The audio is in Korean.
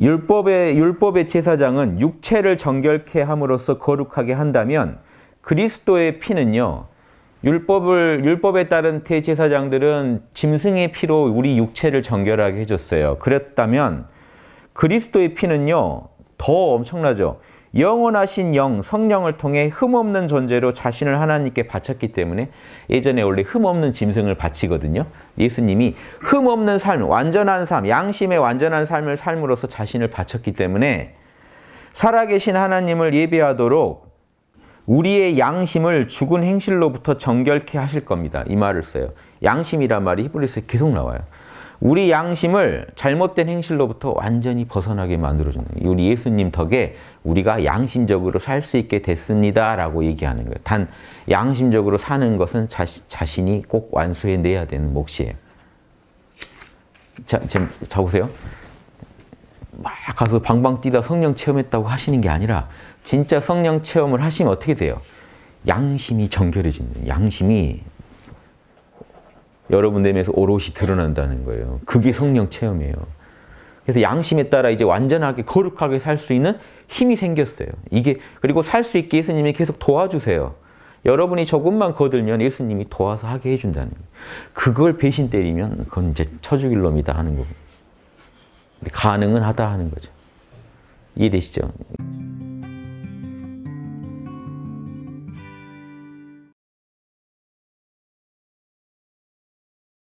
율법의 율법의 제사장은 육체를 정결케 함으로써 거룩하게 한다면 그리스도의 피는요. 율법을 율법에 따른 대제사장들은 짐승의 피로 우리 육체를 정결하게 해줬어요. 그랬다면 그리스도의 피는요 더 엄청나죠. 영원하신 영, 성령을 통해 흠없는 존재로 자신을 하나님께 바쳤기 때문에 예전에 원래 흠없는 짐승을 바치거든요. 예수님이 흠없는 삶, 완전한 삶, 양심의 완전한 삶을 삶으로써 자신을 바쳤기 때문에 살아계신 하나님을 예배하도록 우리의 양심을 죽은 행실로부터 정결케 하실 겁니다. 이 말을 써요. 양심이란 말이 히브리서에 계속 나와요. 우리 양심을 잘못된 행실로부터 완전히 벗어나게 만들어주는. 우리 예수님 덕에 우리가 양심적으로 살 수 있게 됐습니다. 라고 얘기하는 거예요. 단, 양심적으로 사는 것은 자, 자신이 꼭 완수해내야 되는 몫이에요. 자, 지금 자보세요. 막 가서 방방 뛰다 성령 체험했다고 하시는 게 아니라 진짜 성령 체험을 하시면 어떻게 돼요? 양심이 정결해진다. 양심이 여러분 내면에서 오롯이 드러난다는 거예요. 그게 성령 체험이에요. 그래서 양심에 따라 이제 완전하게 거룩하게 살 수 있는 힘이 생겼어요. 이게 그리고 살 수 있게 예수님이 계속 도와주세요. 여러분이 조금만 거들면 예수님이 도와서 하게 해준다는 거예요. 그걸 배신 때리면 그건 이제 쳐죽일 놈이다 하는 거고. 가능은 하다 하는 거죠. 이해되시죠?